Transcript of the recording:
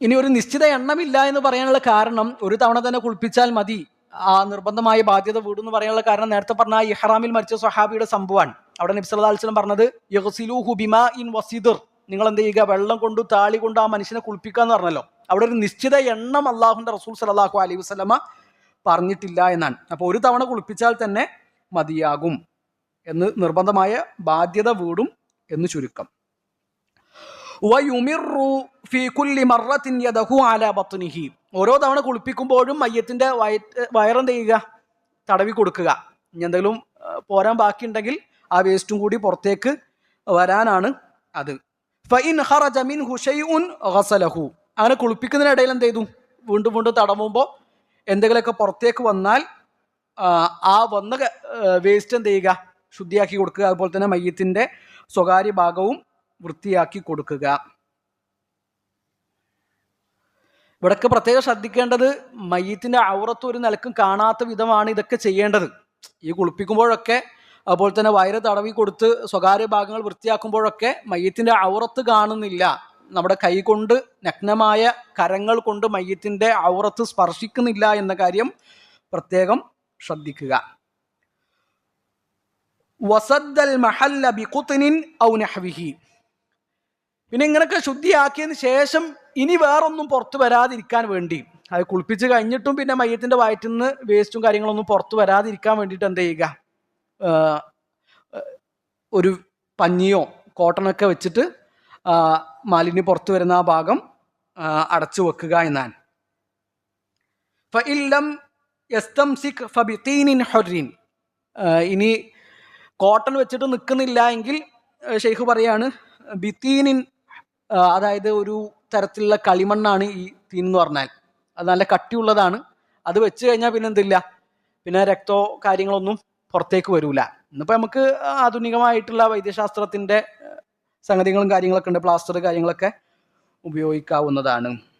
ഇനി ഒരു നിശ്ചിത എണ്ണമില്ല എന്ന് പറയാനുള്ള കാരണം ഒരു തവണ തന്നെ കുളിപ്പിച്ചാൽ മതി. ആ നിർബന്ധമായ ബാധ്യത വീടും എന്ന് പറയാനുള്ള കാരണം നേരത്തെ പറഞ്ഞ ഇഹ്റാമിൽ മരിച്ച സ്വഹാബിയുടെ സംഭവമാണ്. അവിടെ നബ്സലാസ്ലം പറഞ്ഞത് യഹസിലു ഹുബിമ ഇൻ വസിദർ. നിങ്ങൾ എന്ത് ചെയ്യുക? വെള്ളം കൊണ്ട് താളി കൊണ്ട് ആ മനുഷ്യനെ കുളിപ്പിക്കാന്ന് പറഞ്ഞല്ലോ. അവിടെ ഒരു നിശ്ചിത എണ്ണം അള്ളാഹുന്റെ റസൂൽ സലാഹു അലൈഹി വസ്ലമ പറഞ്ഞിട്ടില്ല എന്നാണ്. അപ്പോൾ ഒരു തവണ കുളിപ്പിച്ചാൽ തന്നെ മതിയാകും എന്ന് നിർബന്ധമായ ബാധ്യത വീടും എന്ന് ചുരുക്കം. ഓരോ തവണ കുളിപ്പിക്കുമ്പോഴും മയ്യത്തിന്റെ വയറ്റ് വയറെന്ത് ചെയ്യുക? തടവി കൊടുക്കുക. ഇനി എന്തെങ്കിലും പോരാൻ ബാക്കിയുണ്ടെങ്കിൽ ആ വേസ്റ്റും കൂടി പുറത്തേക്ക് വരാനാണ് അത്. ഫൈൻ ഖറജ മിൻഹു ഷൈഉൻ ഹസലഹു അങ്ങനെ കുളിപ്പിക്കുന്നതിനിടയിൽ എന്ത് ചെയ്തു? വീണ്ടും വീണ്ടും തടവുമ്പോൾ എന്തെങ്കിലുമൊക്കെ പുറത്തേക്ക് വന്നാൽ ആ വന്ന വേസ്റ്റ് എന്ത് ചെയ്യുക? ശുദ്ധിയാക്കി കൊടുക്കുക. അതുപോലെ തന്നെ മയ്യത്തിന്റെ സ്വകാര്യ ഭാഗവും വൃത്തിയാക്കി കൊടുക്കുക. ഇവിടൊക്കെ പ്രത്യേകം ശ്രദ്ധിക്കേണ്ടത് മയ്യത്തിന്റെ ഔറത്ത് ഒരു നിലക്കും കാണാത്ത വിധമാണ് ഇതൊക്കെ ചെയ്യേണ്ടത്. ഈ കുളിപ്പിക്കുമ്പോഴൊക്കെ അതുപോലെ തന്നെ വയറ് തടവി കൊടുത്ത് സ്വകാര്യ ഭാഗങ്ങൾ വൃത്തിയാക്കുമ്പോഴൊക്കെ മയ്യത്തിന്റെ ഔറത്ത് കാണുന്നില്ല. നമ്മുടെ കൈകൊണ്ട് നഗ്നമായ കരങ്ങൾ കൊണ്ട് മയ്യത്തിന്റെ ഔറത്ത് സ്പർശിക്കുന്നില്ല എന്ന കാര്യം പ്രത്യേകം ശ്രദ്ധിക്കുക. വസദ്ദൽ മഹല്ല ബിഖുത്നിൻ ഔ നഹ്വിഹി. പിന്നെ ഇങ്ങനെയൊക്കെ ശുദ്ധിയാക്കിയതിന് ശേഷം ഇനി വേറൊന്നും പുറത്തു വരാതിരിക്കാൻ വേണ്ടി. അത് കുളിപ്പിച്ച് കഴിഞ്ഞിട്ടും പിന്നെ മയ്യത്തിന്റെ വയറ്റിൽ നിന്ന് വേസ്റ്റും കാര്യങ്ങളൊന്നും പുറത്തു വരാതിരിക്കാൻ വേണ്ടിയിട്ട് എന്ത് ചെയ്യുക? ഒരു പഞ്ഞിയോ കോട്ടണൊക്കെ വെച്ചിട്ട് മാലിന്യം പുറത്തു വരുന്ന ആ ഭാഗം അടച്ചു വെക്കുക എന്നാണ്. ഫഇല്ലം ഇനി കോട്ടൺ വെച്ചിട്ട് നിൽക്കുന്നില്ല എങ്കിൽ ഷെയ്ഖ് പറയാണ് ബിത്തീനിൻ അതായത് ഒരു തരത്തിലുള്ള കളിമണ്ണാണ് ഈ തീൻ എന്ന് പറഞ്ഞാൽ. അത് നല്ല കട്ടിയുള്ളതാണ്. അത് വെച്ച് കഴിഞ്ഞാൽ പിന്നെ എന്തില്ല? പിന്നെ രക്തോ കാര്യങ്ങളൊന്നും പുറത്തേക്ക് വരൂല. ഇന്നിപ്പോൾ നമുക്ക് ആധുനികമായിട്ടുള്ള വൈദ്യശാസ്ത്രത്തിന്റെ സംഗതികളും കാര്യങ്ങളൊക്കെ ഉണ്ട്. പ്ലാസ്റ്റർ കാര്യങ്ങളൊക്കെ ഉപയോഗിക്കാവുന്നതാണ്.